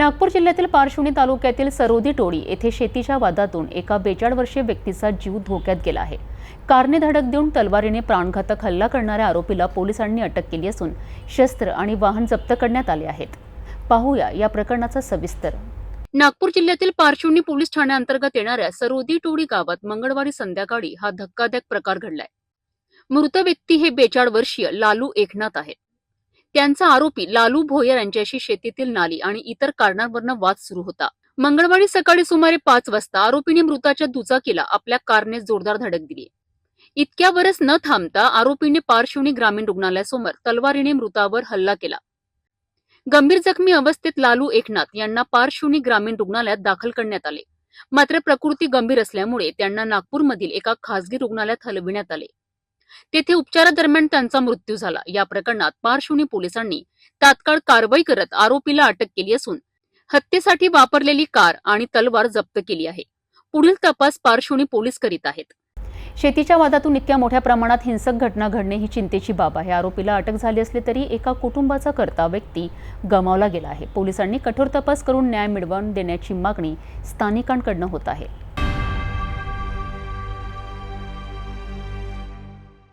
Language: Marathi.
नागपूर जिल्ह्यातील पारशिवणी तालुक्यातील सरोदी टोळी येथे शेतीच्या वादातून एका बेचाळ वर्षीय व्यक्तीचा जीव धोक्यात गेला आहे. कारने धडक देऊन तलवारीने प्राणघातक हल्ला करणाऱ्या आरोपीला पोलिसांनी अटक केली असून शस्त्र आणि वाहन जप्त करण्यात आले आहेत. पाहूया या प्रकरणाचा सविस्तर. नागपूर जिल्ह्यातील पारशिवणी पोलीस ठाण्याअंतर्गत येणाऱ्या सरोदी टोळी गावात मंगळवारी संध्याकाळी हा धक्कादायक प्रकार घडलाय. मृत व्यक्ती हे बेचाळ वर्षीय लालू एकनाथ आहेत त्यांचा आरोपी लालू भोयर यांच्याशी शेतीतील नाली आणि इतर कारणांवरनं वाद सुरू होता. मंगळवारी सकाळी सुमारे पाच वाजता आरोपीने मृताच्या दुचाकीला आपल्या कारने जोरदार धडक दिली. इतक्यावरच न थांबता आरोपीने पारशिवनी ग्रामीण रुग्णालयासमोर तलवारीने मृतावर हल्ला केला. गंभीर जखमी अवस्थेत लालू एकनाथ यांना पारशिवनी ग्रामीण रुग्णालयात दाखल करण्यात आले. मात्र प्रकृती गंभीर असल्यामुळे त्यांना नागपूरमधील एका खासगी रुग्णालयात हलविण्यात आले. तेथे उपचारादरम्यान त्यांचा मृत्यू झाला. या प्रकरणात पारशिवनी पोलिसांनी तात्काळ कारवाई करत आरोपीला अटक केली असून हत्येसाठी वापरलेली कार आणि तलवार जप्त केली आहे. पुढील तपास पारशिवनी पोलीस करीत आहेत. शेतीच्या वादातून इतक्या मोठ्या प्रमाणात हिंसक घटना घडणे ही चिंतेची बाब आहे. आरोपीला अटक झाली असली तरी एका कुटुंबाचा करता व्यक्ती गमावला गेला आहे. पोलिसांनी कठोर तपास करून न्याय मिळवून देण्याची मागणी स्थानिकांकडनं होत आहे.